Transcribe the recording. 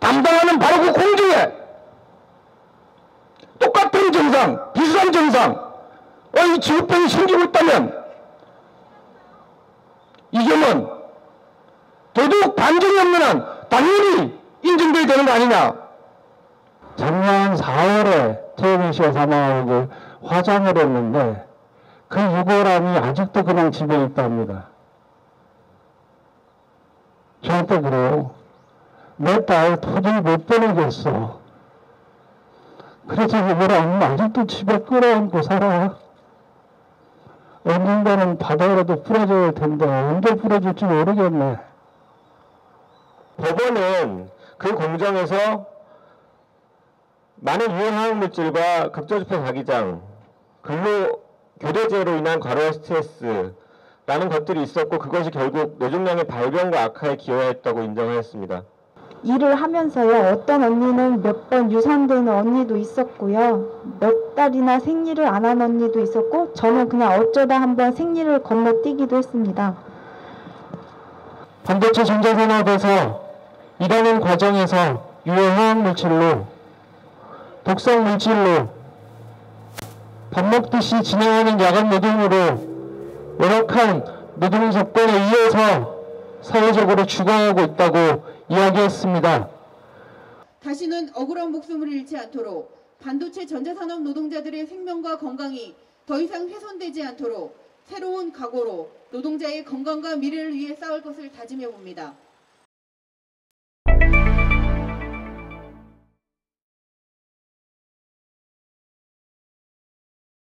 담당하는 바로 그 공중에 똑같은 증상, 비슷한 증상, 어, 이 지구병이 생기고 있다면 이 점은 더더욱 반전이 없는 한 당연히 인정돼야 되는 거 아니냐. 작년 4월에 최영민 씨가 사망하고 화장을 했는데 그 유골함이 아직도 그냥 집에 있답니다. 저한테 그래요. 내딸 도저히 못 보내겠어. 그래서 유골함은 아직도 집에 끌어안고 살아. 언젠가는 바다라도 풀어줘야 할 텐데 언제 풀어줄지 모르겠네. 법원은 그 공정에서 많은 유해화학 물질과 극저주파 자기장, 근로 교대제로 인한 과로와 스트레스 라는 것들이 있었고 그것이 결국 뇌종양의 발병과 악화에 기여했다고 인정하였습니다. 일을 하면서요, 어떤 언니는 몇 번 유산되는 언니도 있었고요, 몇 달이나 생리를 안 한 언니도 있었고, 저는 그냥 어쩌다 한번 생리를 건너뛰기도 했습니다. 반도체 전자산업에서 일하는 과정에서 유해 화학 물질로 독성 물질로 밥 먹듯이 진행하는 야간 노동으로 열악한 노동 조건에 의해서 사회적으로 죽어가고 있다고 이야기했습니다. 다시는 억울한 목숨을 잃지 않도록 반도체 전자산업 노동자들의 생명과 건강이 더 이상 훼손되지 않도록 새로운 각오로 노동자의 건강과 미래를 위해 싸울 것을 다짐해 봅니다.